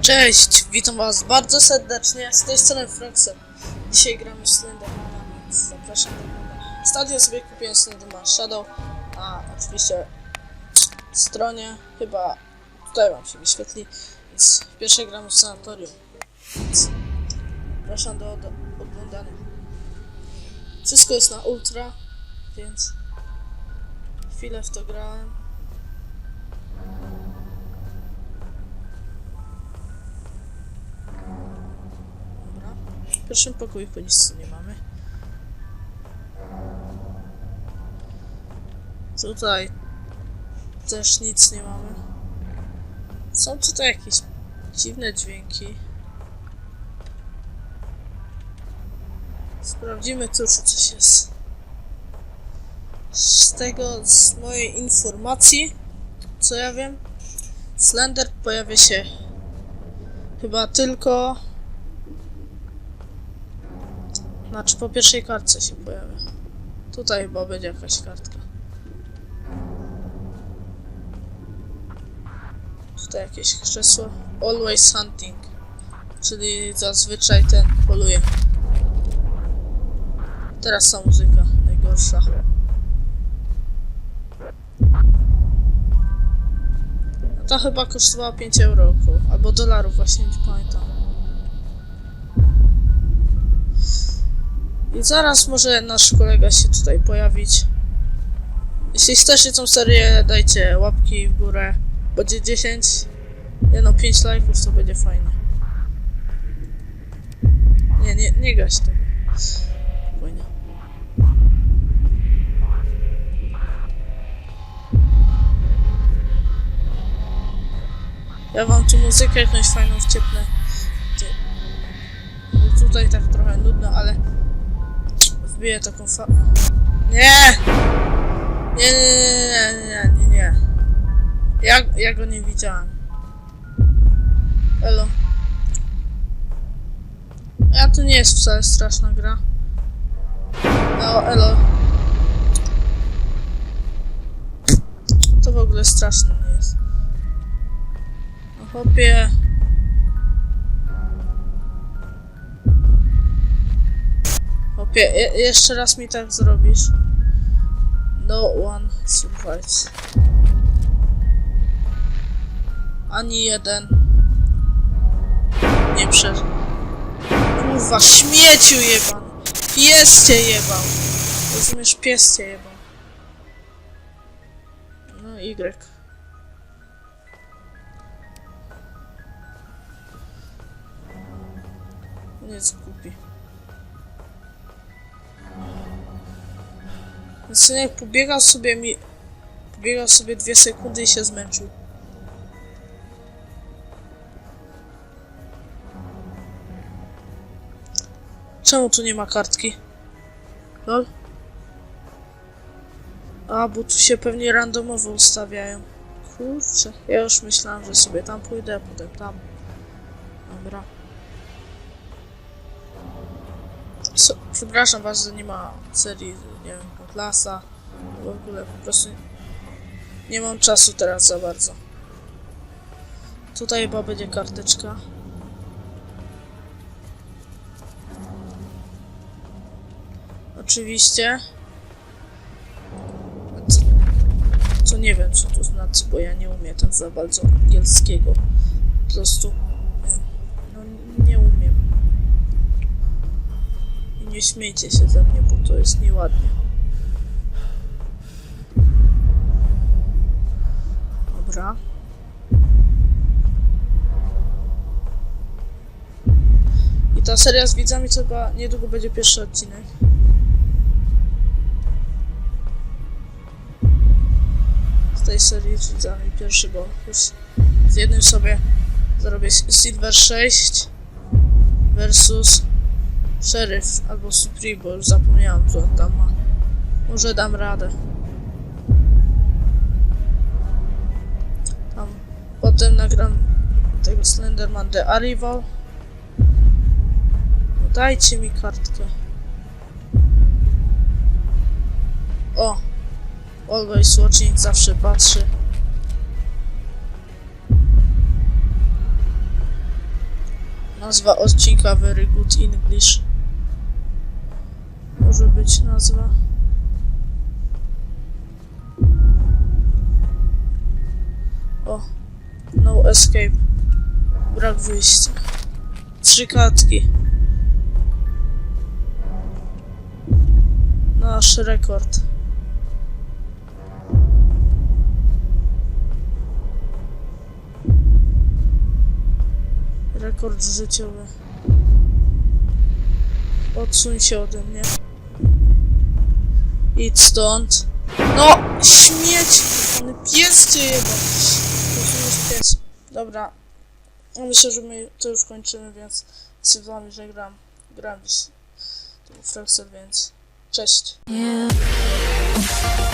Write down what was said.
Cześć, witam was bardzo serdecznie, z tej strony Fraxem. Dzisiaj gramy w Slendermana, więc zapraszam do oglądania. Stadio sobie kupiłem Slenderman Shadow, a oczywiście w stronie chyba tutaj wam się wyświetli, więc pierwsze gramy w sanatorium. Więc zapraszam do, do oglądania. Wszystko jest na ultra, więc chwilę w to grałem. Dobra. W pierwszym pokoju nic nie mamy. Tutaj też nic nie mamy. Są tutaj jakieś dziwne dźwięki. Sprawdzimy tu, czy coś jest. Z tego, z mojej informacji, co ja wiem, Slender pojawia się chyba tylko Znaczy po pierwszej kartce się pojawia. Tutaj chyba będzie jakaś kartka. Tutaj jakieś krzesło. Always hunting. Czyli zazwyczaj ten poluje. Teraz ta muzyka najgorsza. No to chyba kosztowała 5 euro około. Albo dolarów właśnie, nie pamiętam. I zaraz może nasz kolega się tutaj pojawić. Jeśli chcecie tą serię, dajcie łapki w górę. Będzie 10, nie no 5 lajków, to będzie fajnie. Nie, nie, nie gaś tego. Spokojnie. Ja wam tu muzykę jakąś fajną wciepnę. Tutaj tak trochę nudno, ale wbiję taką fa... Nie! Nie, nie, nie, nie, nie, nie. Ja, ja go nie widziałem. Elo. Ja to nie jest wcale straszna gra. No, elo. To w ogóle straszne jest. No chłopie. Chłopie, je, jeszcze raz mi tak zrobisz. No one survives. Ani jeden. Nie przeżył. Kurwa, śmieciu jebany. Pies cię jebał. Rozumiesz, pies cię jebał. No, Y. On jest głupi. Synek pobiegał sobie mi... Pobiegał sobie dwie sekundy i się zmęczył. Czemu tu nie ma kartki? Lol? A, bo tu się pewnie randomowo ustawiają. Kurczę, ja już myślałam, że sobie tam pójdę, a potem tam. Dobra. So, przepraszam was, że nie ma serii, nie wiem, Atlasa. W ogóle po prostu nie mam czasu teraz za bardzo. Tutaj chyba będzie karteczka. Oczywiście. Co, co nie wiem, co to znaczy, bo ja nie umiem tak za bardzo angielskiego. Po prostu no, nie umiem. I nie śmiejcie się ze mnie, bo to jest nieładnie. Dobra. I ta seria z widzami to chyba niedługo będzie pierwszy odcinek. Tej serii z widzami pierwszy, bo już z jednym sobie zrobię Silver 6 versus Sheriff albo Supreme, bo już zapomniałam co on tam ma. Może dam radę. Tam potem nagram tego Slenderman The Arrival. No dajcie mi kartkę. Always watching, zawsze patrzy. Nazwa odcinka Very Good English. Może być nazwa. O, no escape. Brak wyjścia. Trzy kartki. Nasz rekord. Rekord życiowy. Odsuń się ode mnie. Idź stąd. No! Śmieć! On pies cię jeba! Rozumiesz pies. Dobra. Myślę, że my to już kończymy, więc z wami, że gram. Gram dziś. To był Fraxel, więc cześć. Yeah.